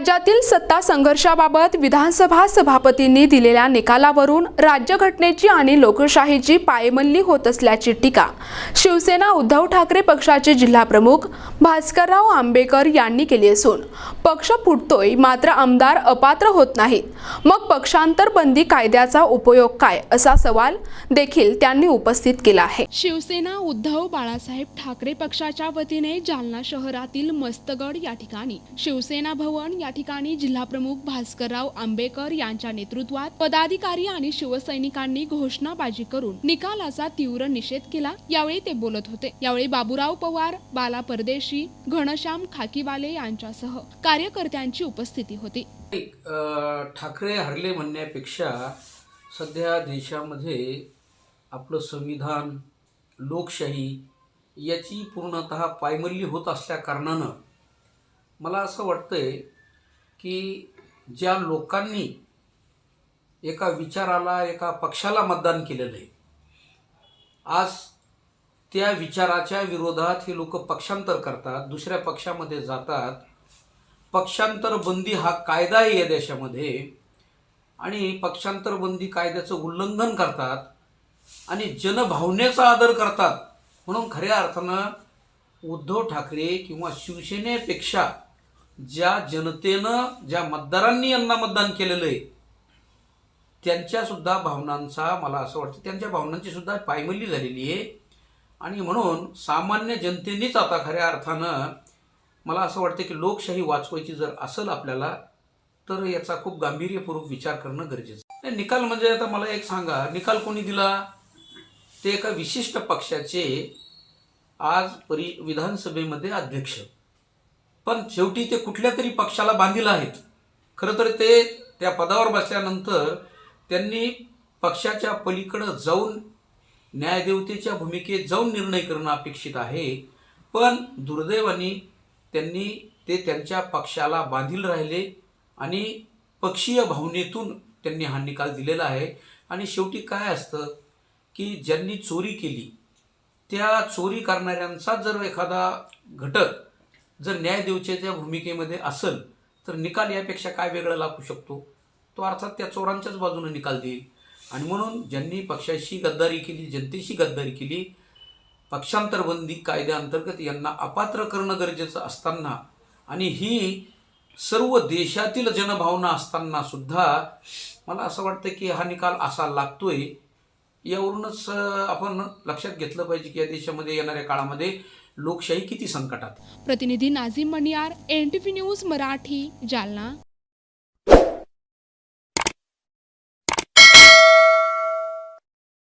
राज्यातील सत्ता संघर्षाबाबत विधानसभा सभापतींनी दिलेल्या निकालावरून राज्यघटनेची आणि लोकशाहीची पायमल्ली होत असल्याची टीका. शिवसेना उद्धव ठाकरे पक्षाचे जिल्हाप्रमुख भास्करराव आंबेकर यांनी केली असून पक्ष फुटतोय मात्र आमदार अपात्र होत नाहीत. मग पक्षांतर बंदी कायद्याचा उपयोग काय? असा सवाल देखील त्यांनी उपस्थित केला आहे. शिवसेना उद्धव बाळासाहेब ठाकरे पक्षाच्या वतीने जालना शहरातील मस्तगड या ठिकाणी शिवसेना भवन या ठिकाणी जिल्हाप्रमुख भास्करराव आंबेकर यांच्या नेतृत्वात पदाधिकारी आणि शिवसैनिकांनी घोषणाबाजी करून निकालाचा तीव्र निषेध केला. यावेळी ते बोलत होते. यावेळी बाबूराव पवार बाला परदेशी घनश्याम खाकीवाले यांच्यासह कार्यकर्त्यांची उपस्थिती होती. ठाकरे हरले म्हणण्यापेक्षा सध्या देशामध्ये आपलं संविधान लोकशाही याची पूर्णतः पायमल्ली होत असल्या कारणानं मला असं वाटतंय की ज्या लोकांनी एका विचाराला एका पक्षाला मतदान केलेलं आहे आज त्या विचाराच्या विरोधात हे लोक पक्षांतर करतात दुसऱ्या पक्षामध्ये जातात. पक्षांतर बंदी हा कायदा आहे या देशामध्ये आणि पक्षांतर बंदी कायद्याचं उल्लंघन करतात आणि जनभावनेचा आदर करतात. म्हणून खऱ्या अर्थानं उद्धव ठाकरे किंवा शिवसेनेपेक्षा ज्या जनतेनं ज्या मतदारांनी यांना मतदान केलेलं आहे त्यांच्या सुद्धा भावनांचा मला असं वाटतं त्यांच्या भावनांची सुद्धा पायमल्ली झालेली आहे. आणि म्हणून सामान्य जनतेनेच आता खऱ्या अर्थानं मला असं वाटतं की लोकशाही वाचवायची जर असेल आपल्याला तर याचा खूप गांभीर्यपूर्वक विचार करणं गरजेचं आहे. नाही, निकाल म्हणजे आता मला एक सांगा निकाल कोणी दिला? ते एका विशिष्ट पक्षाचे आज परि विधानसभेमध्ये अध्यक्ष. पण शेवटी ते कुठल्या तरी पक्षाला बांधील आहेत. खरं तर ते त्या पदावर बसल्यानंतर त्यांनी पक्षाच्या पलीकडं जाऊन न्यायदेवतेच्या भूमिकेत जाऊन निर्णय करणं अपेक्षित आहे. पण दुर्दैवाने त्यांनी ते त्यांच्या पक्षाला बांधील राहिले आणि पक्षीय भावनेतून त्यांनी हा निकाल दिलेला आहे. आणि शेवटी काय असतं की ज्यांनी चोरी केली त्या चोरी करणाऱ्यांचा जर एखादा घटक जर न्याय न्यायदेवतेच्या भूमिकेमध्ये असेल तर निकाल यापेक्षा काय वेगळा लागू शकतो? तो अर्थात त्या चोरांच्याच बाजूने निकाल देईल. आणि म्हणून ज्यांनी पक्षाशी गद्दारी केली जनतेशी गद्दारी केली पक्षांतरबंदी कायद्याअंतर्गत यांना अपात्र करणं गरजेचं असताना आणि ही सर्व देशातील जनभावना असताना सुद्धा मला असं वाटतं की हा निकाल असा लागतोय यावरूनच आपण लक्षात घेतलं पाहिजे की या देशामध्ये येणाऱ्या काळामध्ये लोकशाही किती संकटात? प्रतिनिधी नाझीम मनियार एन न्यूज मराठी जालना.